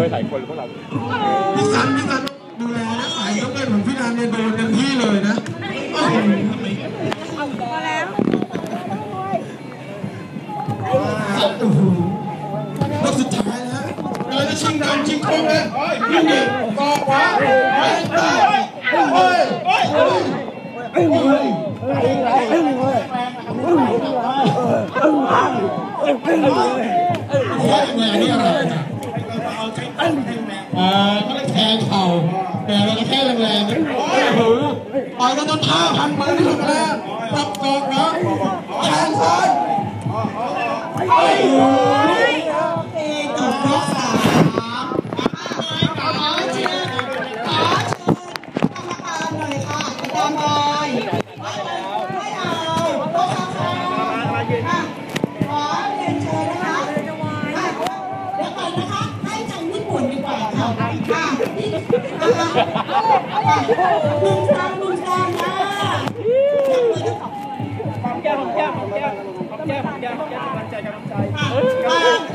ช่วยหลายคนพวกเราพี่สันพี่สันต้องดูแลนะสายน้ำเงินของพี่นันเนี่ยโดนเต็มที่เลยนะโอ้โหทำไมโอ้โหรอบสุดท้ายแล้วเราจะชิงดำชิงโค้งเลยนี่นี่กอขวาไปไปเฮ้ยเฮ้ยเฮ้ยเฮ้ยแค่แรงนี่อะไรนะอ่าก็เลยแทงเข่าแต่เราก็แค่แรงๆนะโอ้โหต่อยกันจนท่าพันมือที่สุดแล้วปรับกอกนะแทงซ้ายโอ้โหจบยกสามขอเชิญขอเชิญกรรมการหน่อยค่ะอาจารย์บอย ญี่ปุ่นดีกว่าค่ะค่ะนี่นะคะอะลุงซางลุงซางนะยกมือขึ้นแก้มแก้มแก้มแก้มแก้มแก้มกำลังใจกำลังใจ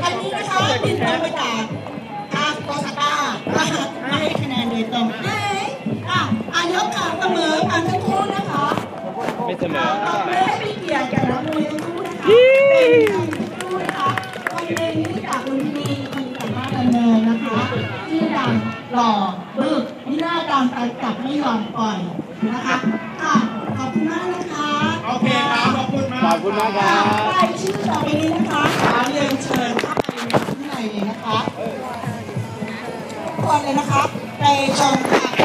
อันนี้นะคะบินตรงไปจากอาโกซาก้าอะมาให้คะแนนโดยตรงเอ้ยอะอายกค่ะเสมอกันทั้งคู่นะคะไม่เสมอไม่ให้พี่เกียรติกับนักมวยทั้งคู่นะคะเป็นทั้งคู่นะคะ หล่อบึกนี่หน้าดำไปจับไม่ยอมปล่อยนะคะค่ะขอบคุณมากนะคะโอเคครับ ขอบคุณมากขอบคุณมากครับรายชื่อต่อไปนี้นะคะขอเรียนเชิญเข้าไปข้างในเลยนะคะทุกคนเลยนะคะไปชมค่ะ